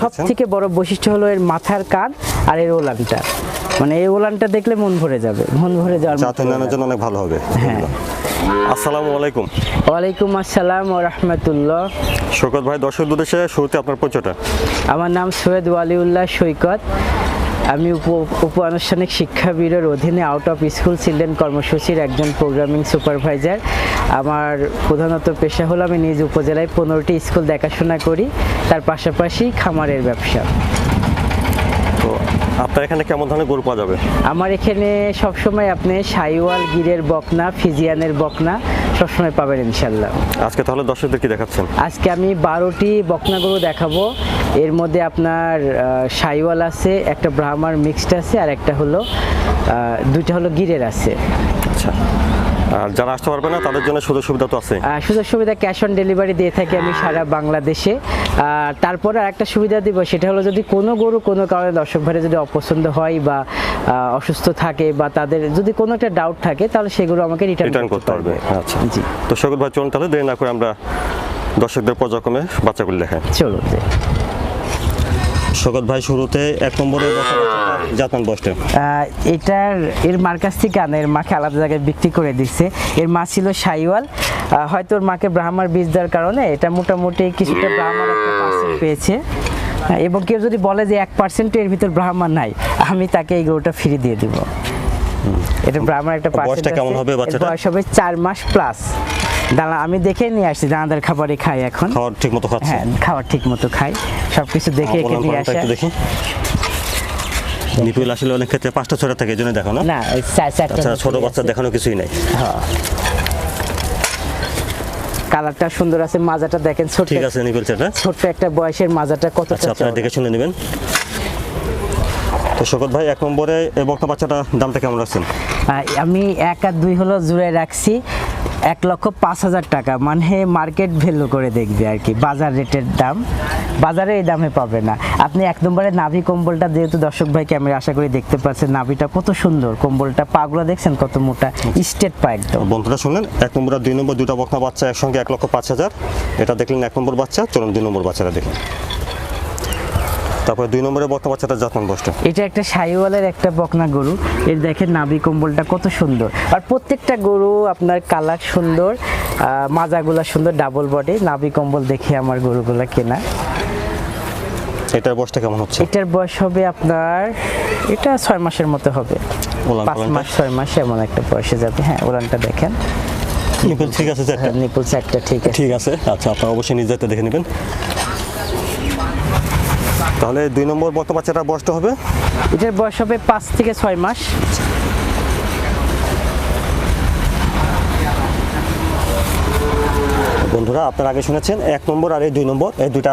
সব থেকে বড় বৈশিষ্ট্য হলো এর মাথার কান আর এর ওলানটা। মানে এই ওলানটা দেখলে মন ভরে যাবে মন ভরে যাওয়ার জাত জন্য অনেক ভালো হবে। হ্যাঁ। আসসালামু আলাইকুম। ওয়ালাইকুম আসসালাম ও রহমতুল্লাহ। শৌকত ভাই দর্শক উদ্দেশ্যে শুরুতে আপনার পরিচয়টা। আমার নাম সৈয়দ ওয়ালিউল্লাহ সৈকত। আমি উপ আনুষ্ঠানিক শিক্ষা ব্যুরোর অধীনে আউট অফ স্কুল চিলড্রেন কর্মসূচির একজন প্রোগ্রামিং সুপারভাইজার আমার প্রধানত পেশা হলো আমি নিজ উপজেলায় পনেরোটি স্কুল দেখাশোনা করি তার পাশাপাশি খামারের ব্যবসা। আপনার এখানে কেমন ধরনের গরু পাওয়া যাবে? আমার এখানে সবসময় আপনি সাইওয়াল গিরের বকনা ফিজিয়ানের বকনা সবসময় পাবেন ইনশাল্লাহ। আজকে তাহলে দর্শকদের কি দেখাচ্ছেন? আজকে আমি বারোটি বকনা গরু দেখাবো। এর মধ্যে আপনার সাইওয়াল আছে একটা ব্রাহ্মার মিক্সড আছে আর একটা হলো দুইটা হলো গিরের আছে। আচ্ছা। আর যারা আসতে পারবে না তাদের জন্য সুযোগ সুবিধা তো আছে। সুযোগ সুবিধা ক্যাশ অন ডেলিভারি দিয়ে থাকি আমি সারা বাংলাদেশে। আর তারপরে একটা সুবিধা দিব সেটা হলো যদি কোনো গরু কোনো কারণে দর্শক ভাইরা যদি অপছন্দ হয় বা অসুস্থ থাকে বা তাদের যদি কোনো একটা ডাউট থাকে তাহলে সেগুলো আমাকে রিটার্ন করতে পারবে। আচ্ছা। জি। তো শৌকত ভাই চলুন তাহলে দেরি না করে আমরা দর্শকদের পর্যায়ক্রমে বাচ্চাগুলি দেখাই। চলুন। শৌকত ভাই শুরুতে এক নম্বরে জাতমান আহ, এটার এর মার কাছ থেকে আনা এর মাকে আলাদা জায়গায় বিক্রি করে দিচ্ছে এর মা ছিল সাইওয়াল হয়তো ওর মাকে ব্রাহ্মার বীজ দেওয়ার কারণে এটা মোটামুটি কিছুটা ব্রাহ্মার একটা পেয়েছে। এবং কেউ যদি বলে যে এক পার্সেন্ট এর ভিতর ব্রাহ্মণ নাই আমি তাকে এই গরুটা ফ্রি দিয়ে দিব। এটা ব্রাহ্মণ একটা বয়সটা পার্সেন্ট কেমন হবে বাচ্চাটার? বয়স হবে চার মাস প্লাস দাঁড়া আমি দেখে নিয়ে আসছি দানাদার খাবারই খাই এখন। খাওয়ার ঠিক মতো খাচ্ছে? হ্যাঁ খাবার ঠিক মতো খাই সব কিছু দেখে নিয়ে আসা। দেখি। নিপিল আসলে অনেক ক্ষেত্রে পাঁচটা ছটা থাকে এই দেখো না? আচ্ছা ছোট বাচ্চা দেখানো কিছুই নাই। কালারটা সুন্দর আছে মাজাটা দেখেন ছোট ঠিক আছে নিপিল চাটা ছোট্ট একটা বয়সের মাজাটা কতটা আচ্ছা আপনারা দেখে শুনে নেবেন। তো শকত ভাই এক নম্বরে এই বক্তা বাচ্চাটা দামটা কেমন রাখছেন? আমি এক আর দুই হলো জুড়ে রাখছি। এক লক্ষ পাঁচ হাজার টাকা। মানে মার্কেট ভ্যালু করে দেখবে আর কি, বাজার রেটের দাম। বাজারে এই দামে পাবে না। আপনি এক নম্বরে নাভি কম্বলটা যেহেতু দর্শক ভাই ক্যামেরা আশা করি দেখতে পাচ্ছেন, নাভিটা কত সুন্দর। কম্বলটা পাগুলো দেখছেন কত মোটা, স্টেট পা একদম। বন্ধুরা শুনলেন, এক নম্বর দুই নম্বর দুটা বকনা বাচ্চা একসঙ্গে এক লক্ষ পাঁচ হাজার। এটা দেখলেন এক নম্বর বাচ্চা, চলুন দুই নম্বর বাচ্চাটা দেখুন তারপরে দুই নম্বরে বকনা বাচ্চাটা জাতমান বসটা এটা একটা সাইওয়ালের একটা বকনা গরু। এর দেখেন নাভি কম্বলটা কত সুন্দর। আর প্রত্যেকটা গরু আপনার কালার সুন্দর মাজাগুলা সুন্দর ডাবল বডি নাভি কম্বল দেখে আমার গরুগুলা কেনা। এটার বয়সটা কেমন হচ্ছে? এটার বয়স হবে আপনার এটা ছয় মাসের মতো হবে। পাঁচ মাস ছয় মাস এমন একটা বয়সে যাবে। হ্যাঁ ওলানটা দেখেন। নিপুল ঠিক আছে চারটা। নিপুল একটা ঠিক আছে। ঠিক আছে আচ্ছা আপনারা অবশ্যই নিজ দেখে নেবেন। তাহলে দুই নম্বর বকনা বাচ্চাটা বয়সটা হবে? এটার বয়স হবে পাঁচ থেকে ছয় মাস। বন্ধুরা আপনারা আগে শুনেছেন এক নম্বর আর এই দুই নম্বর। এই দুইটা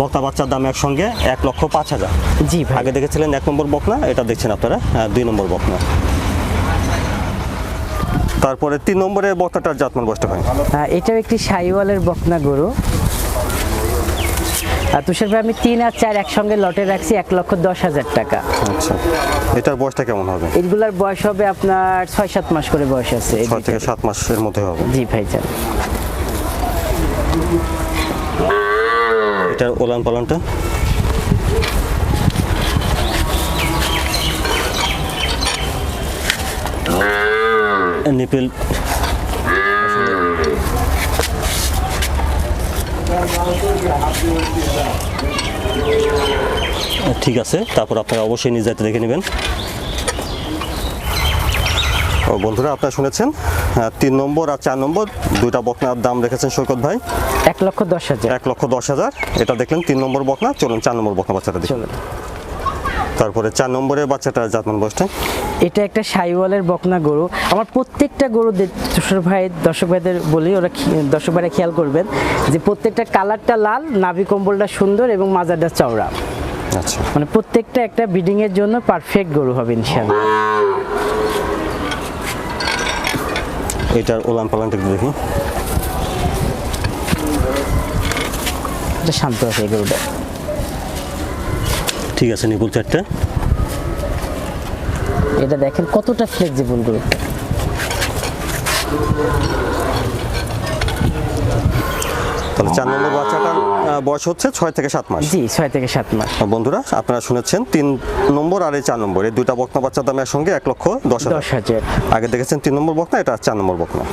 বকনা বাচ্চার দাম একসঙ্গে এক লক্ষ পাঁচ হাজার। জি আগে দেখেছিলেন এক নম্বর বকনা এটা দেখছেন আপনারা হ্যাঁ, দুই নম্বর বকনা তারপরে তিন নম্বরে বকনাটার জাতমান বয়সটা হয় এটাও একটি সাইওয়ালের বকনা গরু। তুষার ভাই আমি তিন আর চার একসঙ্গে লটে রাখছি এক লক্ষ দশ হাজার টাকা। আচ্ছা। এটার বয়সটা কেমন হবে? এগুলার বয়স হবে আপনার ছয় সাত মাস করে বয়স আছে। ছয় থেকে সাত মাসের মধ্যে হবে। জি ভাইজান এটার ওলান পালানটা? নিপিল ঠিক আছে তারপর আপনারা অবশ্যই নিজ দায়িত্বে দেখে নেবেন। ও বন্ধুরা আপনারা শুনেছেন? তিন নম্বর আর চার নম্বর দুইটা বকনার দাম রেখেছেন সৈকত ভাই। এক লক্ষ দশ হাজার। এক লক্ষ দশ হাজার এটা দেখলেন তিন নম্বর বকনা চলুন চার নম্বর বকনা বাচ্চাটা দেখুন চলুন। তারপরে চার নম্বরের বাচ্চাটা জাতমান বয়সটা এটা একটা সাইওয়ালের বকনা গরু। আমার প্রত্যেকটা গরু দে- তুষার ভাই দর্শক ভাইদের বলি ওরা দর্শক ভাইরা খেয়াল করবেন যে প্রত্যেকটা কালারটা লাল নাভি কম্বলটা সুন্দর এবং মাজারটা চওড়া। আচ্ছা। মানে প্রত্যেকটা একটা ব্রিডিং এর জন্য পারফেক্ট গরু হবে ইনশাআল্লাহ। এটার ওলান পালানটা দেখি। এটা শান্ত আছে এই গরুটা। ঠিক আছে নিপুল চারটা। এটা দেখেন কতটা ফ্লেক্সিবল গ্রুপ তাহলে চার নম্বর বাচ্চাটার আহ, বয়স হচ্ছে ছয় থেকে সাত মাস। জি ছয় থেকে সাত মাস। বন্ধুরা আপনারা শুনেছেন তিন নম্বর আর এই চার নম্বর। এই দুইটা বকনা বাচ্চার দাম একসঙ্গে এক লক্ষ দশ হাজার। আগে দেখেছেন তিন নম্বর বকনা এটা চার নম্বর বকনা।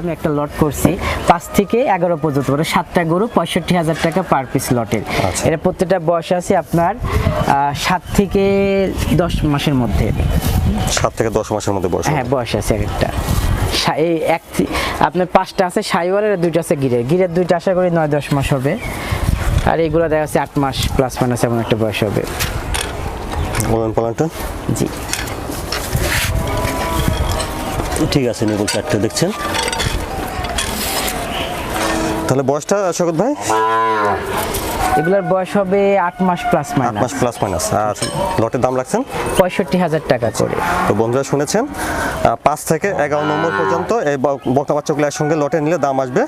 আমি একটা লট করছি। পাঁচ থেকে এগারো পর্যন্ত মানে সাতটা গরু পঁয়ষট্টি হাজার টাকা পার পিস লটের। আচ্ছা। এটা প্রত্যেকটা বয়স আছে আপনার সাত থেকে দশ মাসের মধ্যে। সাত থেকে দশ মাসের মধ্যে বয়স হ্যাঁ বয়স আছে এক একটা এই এক আপনার পাঁচটা আছে সাইওয়ালের দুইটা আছে গিরের। গিরের দুইটা আশা করি নয় দশ মাস হবে। আর এইগুলো দেখা যাচ্ছে আট মাস প্লাস মাইনাস এমন একটা বয়স হবে। পালানটা? জি। ঠিক আছে নিগুল চারটে দেখছেন? তাহলে বয়সটা শকত ভাই? এগুলোর বয়স হবে আট মাস প্লাস আট মাইনাস মাস প্লাস মাইনাস আর লটের দাম রাখছেন? পঁয়ষট্টি হাজার টাকা করে। তো বন্ধুরা শুনেছেন পাঁচ থেকে এগারো নম্বর পর্যন্ত এই ব- বকনা বাচ্চাগুলো একসঙ্গে লটে নিলে দাম আসবে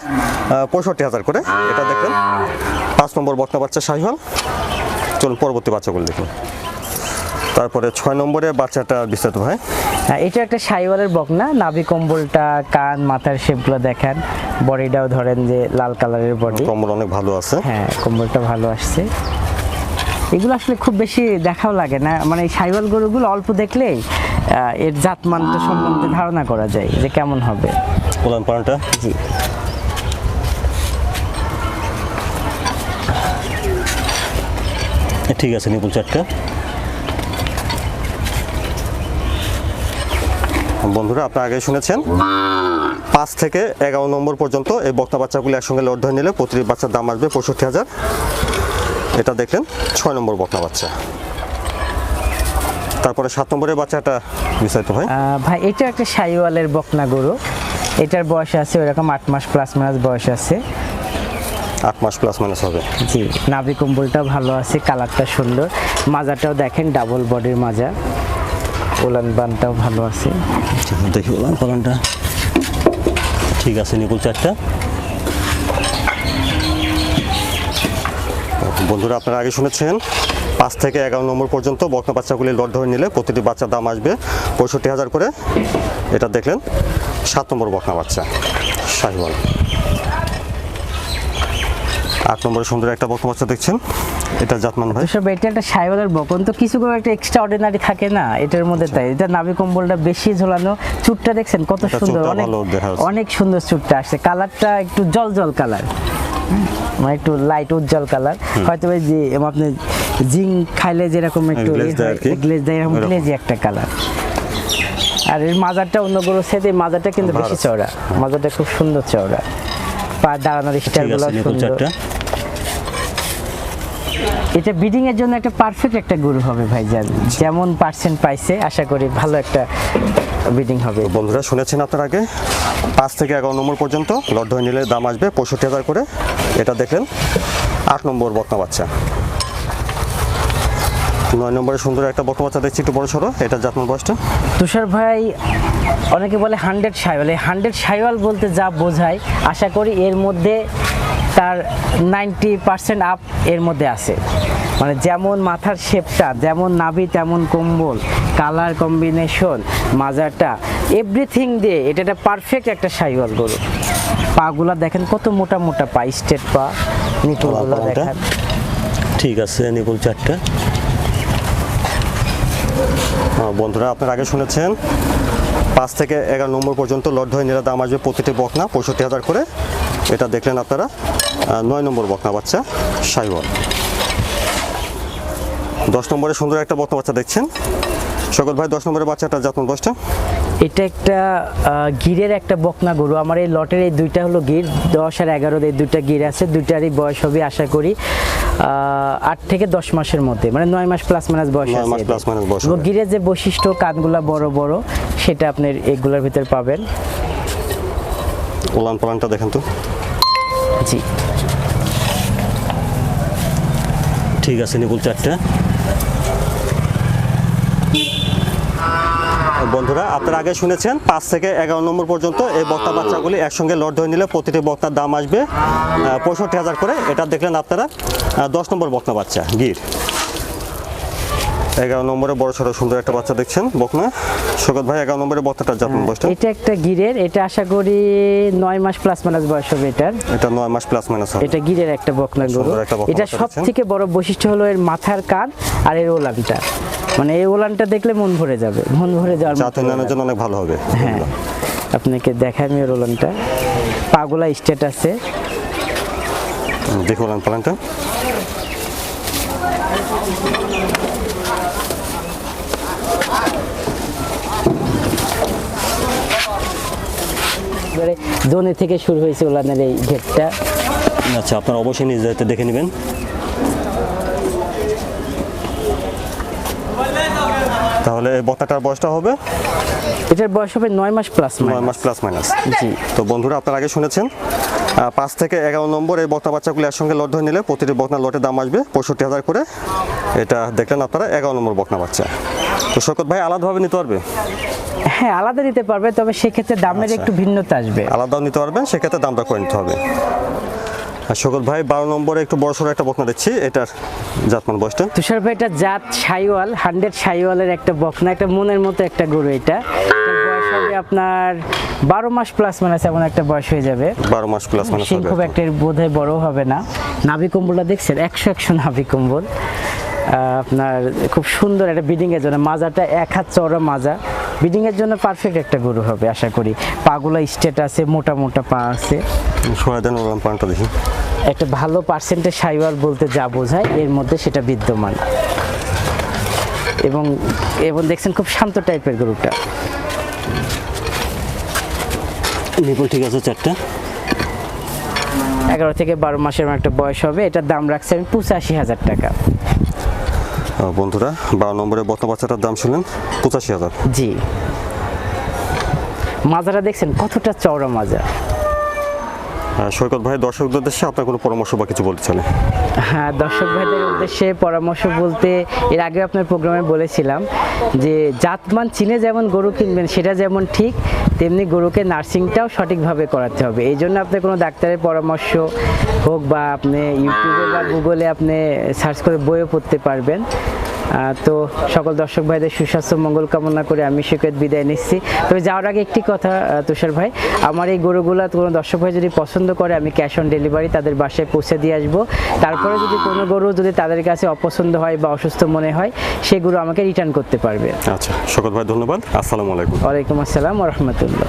পঁয়ষট্টি হাজার করে। এটা দেখবেন পাঁচ নম্বর বকনা বাচ্চা শাহিওয়াল চলুন পরবর্তী বাচ্চাগুলো দেখুন। তারপরে ছয় নম্বরে বাচ্চাটা বিস্তারিত ভাই। হ্যাঁ এটা একটা সাইওয়ালের বকনা নাভি কম্বলটা কান মাথার শেপগুলো দেখেন। বডিটাও ধরেন যে লাল কালারের বডি। কম্বল অনেক ভালো আছে। হ্যাঁ কম্বলটা ভালো আসছে। এগুলো আসলে খুব বেশি দেখাও লাগে না। মানে এই সাইওয়াল গরুগুলো অল্প দেখলেই এর জাতমানটা সম্বন্ধে ধারণা করা যায় যে কেমন হবে। জি। ঠিক আছে নিপুল চারটা। বন্ধুরা আপনারা আগে শুনেছেন? পাঁচ থেকে এগারো নম্বর পর্যন্ত এই বক্তা বাচ্চাগুলো একসঙ্গে লট ধরে নিলে প্রতিটি বাচ্চার দাম আসবে পঁয়ষট্টি হাজার। এটা দেখলেন ছয় নম্বর বকনা বাচ্চা। তারপরে সাত নম্বরের বাচ্চাটা বিস্তারিত ভাই ভাই এটা একটা সাইওয়ালের বকনা গরু। এটার বয়স আছে ওইরকম আট মাস প্লাস মাইনাস বয়স আছে। আট মাস প্লাস মাইনাস হবে। জি নাভি কম্বলটাও ভালো আছে কালারটা সুন্দর। মাজাটাও দেখেন ডাবল বডির মাজা। উলান বানটাও ভালো আছে। দেখি বললাম পালনটা। ঠিক আছে নিকুল চারটা। বন্ধুরা আপনারা আগে শুনেছেন পাঁচ থেকে এগারো নম্বর পর্যন্ত বকনা বাচ্চাগুলি লট ধরে নিলে প্রতিটি বাচ্চার দাম আসবে পঁয়ষট্টি হাজার করে। এটা দেখলেন সাত নম্বর বকনা বাচ্চা শাহিওয়াল। আট নম্বরে সুন্দর একটা বকনা বাচ্চা দেখছেন এটা জাতমান ভাই। সব এটা একটা সাইওয়ালের বকন তো কিছু করে একটা এক্সট্রা অর্ডিনারি থাকে না এটার মধ্যে তাই। এটা নাভি কম্বলটা বেশি ঝোলানো চুটটা দেখছেন কত সুন্দর অনেক। অনেক সুন্দর চুটটা আসছে। কালারটা একটু জল জল কালার মানে একটু লাইট উজ্জ্বল কালার। হয়তো যে আপনি জিঙ্ক খাইলে যেরকম একটু। গ্লেজ দেয় এরকম। গ্লেজি একটা কালার আর এর মাজারটা অন্য গরুর সাথে মাজারটা কিন্তু বেশি চওড়া। মাজারটা খুব সুন্দর চওড়া। পা দাঁড়ানোর স্টাইলগুলো সুন্দর। এটা ব্রিডিং এর জন্য একটা পারফেক্ট একটা গরু হবে ভাইজান। যেমন পার্সেন্ট পাইছে আশা করি ভালো একটা ব্রিডিং হবে। বন্ধুরা শুনেছেন আপনার আগে? পাঁচ থেকে এগারো নম্বর পর্যন্ত লট ধরে নিলে দাম আসবে পঁয়ষট্টি হাজার করে। এটা দেখলেন আট নম্বর বকনা বাচ্চা। নয় নম্বরে সুন্দর একটা বকনা বাচ্চা দেখছি একটু বড় সড়ো। এটা জাতমান বয়সটা? তুষার ভাই অনেকে বলে হান্ড্রেড সাইওয়াল। এই হান্ড্রেড সাইওয়াল বলতে যা বোঝায় আশা করি এর মধ্যে তার নাইনটি পার্সেন্ট আপ এর মধ্যে আছে। মানে যেমন মাথার শেপটা যেমন নাভি তেমন কম্বল কালার কম্বিনেশন মাজারটা এভরিথিং দিয়ে এটা একটা পারফেক্ট একটা সাইওয়াল গরু। পাগুলা দেখেন কত মোটা মোটা পা স্টেট পা নিপুলগুলো দেখেন। ঠিক আছে নিপুল চারটা। বন্ধুরা, আপনারা আগে শুনেছেন, পাঁচ থেকে এগারো নম্বর পর্যন্ত লট ধরে নিলে দাম আসবে প্রতিটি বকনা পঁয়ষট্টি হাজার করে। এটা দেখলেন আপনারা নয় নম্বর বকনা বাচ্চা সাইবল দশ নম্বরে সুন্দর একটা বকনা বাচ্চা দেখছেন। সকল ভাই, দশ নম্বরের বাচ্চাটা যত্ন বয়সটা? এটা একটা গিরের একটা বকনা গরু। আমার এই লটের এই দুইটা হলো গির, দশ আর এগারো এই দুইটা গির আছে, দুইটারই বয়স হবে, আশা করি। আট থেকে দশ মাসের মধ্যে মানে নয় মাস প্লাস মাইনাস বয়স আছে গিরের যে বৈশিষ্ট্য কানগুলা বড় বড় সেটা আপনার এগুলোর ভিতরে পাবেন। ওলান পালানটা দেখেন তো। জি। ঠিক আছে নিপুল চারটা। বন্ধুরা আপনারা আগে শুনেছেন পাঁচ থেকে এগারো নম্বর পর্যন্ত এই বক্তা বাচ্চাগুলি একসঙ্গে লট ধরে নিলে প্রতিটি বক্তার দাম আসবে পঁয়ষট্টি হাজার করে। এটা দেখলেন আপনারা দশ নম্বর বক্তা বাচ্চা গির। এগারো নম্বরে বড় সড়ো সুন্দর একটা বাচ্চা দেখছেন বকনা। শোকত ভাই এগারো নম্বরে বক্তাটার জাতমান বয়সটা? এটা একটা গিরের এটা আশা করি নয় মাস প্লাস মাইনাস বয়স হবে এটার। এটা নয় মাস প্লাস মাইনাস হবে। এটা গিরের একটা বকনা গরু। এটা সব থেকে বড় বৈশিষ্ট্য হলো এর মাথার কান আর এর ওলানটা মানে এই ওলানটা দেখলে মন ভরে যাবে মন ভরে যাওয়ার মতো উন্নয়নের জন্য অনেক ভালো হবে। হ্যাঁ আপনাকে দেখাই আমি ওলানটা পাগলা স্টেট আছে। দেখুন প্ল্যানটা এবারে জোনে থেকে শুরু হয়েছে ওলানের এই ঘেরটা আচ্ছা আপনারা অবশ্যই নিজ দেখে নেবেন। তাহলে বক্তাটার বয়সটা হবে? এটার বয়স হবে নয় মাস প্লাস নয় মাস প্লাস মাইনাস জি। তো বন্ধুরা আপনারা আগে শুনেছেন পাঁচ থেকে এগারো নম্বর এই বক্তা বাচ্চাগুলো একসঙ্গে লট ধরে নিলে প্রতিটি বকনা লটের দাম আসবে পঁয়ষট্টি হাজার করে। এটা দেখলেন আপনারা এগারো নম্বর বকনা বাচ্চা। তো শকত ভাই আলাদাভাবে নিতে পারবে? হ্যাঁ আলাদা নিতে পারবে তবে সেক্ষেত্রে দামের আচ্ছা। একটু ভিন্নতা আসবে। আলাদাও নিতে পারবেন সেক্ষেত্রে দামটা করে নিতে হবে। আর শকত ভাই বারো নম্বরে একটু বড় সড়ো একটা বকনা দিচ্ছি এটার জাতমান বয়সটা? তুষার ভাই এটা জাত সাইওয়াল হান্ড্রেড সাইওয়ালের একটা বকনা একটা মনের মতো একটা গরু এটা। আপনার বারো মাস প্লাস মাইনাস এমন একটা বয়স হয়ে যাবে। বারো মাস প্লাস মানে খুব একটা বোধহয় বড় হবে না। নাভি কম্বলটা দেখছেন? একশো একশো নাভি কম্বল। আপনার খুব সুন্দর একটা বিডিং এর জন্য। মাজাটা এক হাত চওড়া মাজা। বিডিং এর জন্য পারফেক্ট একটা গরু হবে আশা করি। পাগুলা স্টেট আছে মোটা মোটা পা আছে। দেন পানটা দেখি। একটা ভালো পার্সেন্টেজ সাইওয়াল বলতে যা বোঝায় এর মধ্যে সেটা বিদ্যমান। এবং এবং দেখছেন খুব শান্ত টাইপের গরুটা। নিপুল ঠিক আছে চারটা? এগারো থেকে বারো মাসের একটা বয়স হবে এটার দাম রাখছি আমি পঁচাশি হাজার টাকা। বন্ধুরা বারো নম্বরে বকনা বাচ্চাটার দাম শুনলেন পঁচাশি হাজার। জি। মাজারা দেখছেন কতটা চওড়া মাজা সৈকত ভাই দর্শকদের উদ্দেশ্যে আপনার কোনো পরামর্শ বা কিছু বলতে চান হ্যাঁ দর্শক ভাইদের উদ্দেশ্যে পরামর্শ বলতে এর আগে আপনার প্রোগ্রামে বলেছিলাম যে জাতমান চিনে যেমন গরু কিনবেন সেটা যেমন ঠিক তেমনি গরুকে নার্সিংটাও সঠিকভাবে করাতে হবে। এই জন্য আপনি কোনো ডাক্তারের পরামর্শ হোক বা আপনি ইউটিউবে বা গুগলে আপনি সার্চ করে বইও পড়তে পারবেন। তো সকল দর্শক ভাইদের সুস্বাস্থ্য মঙ্গল কামনা করে আমি শিক্ষক বিদায় নিচ্ছি। তবে যাওয়ার আগে একটি কথা তুষার ভাই আমার এই গরুগুলা কোনো দর্শক ভাই যদি পছন্দ করে আমি ক্যাশ অন ডেলিভারি তাদের বাসায় পৌঁছে দিয়ে আসব। তারপরে যদি কোনো গরু যদি তাদের কাছে অপছন্দ হয় বা অসুস্থ মনে হয় সেই গরু আমাকে রিটার্ন করতে পারবে। আচ্ছা শকত ভাই ধন্যবাদ। আসসালামু আলাইকুম। ওয়ালাইকুম আসসালাম রহমতুল্লাহ।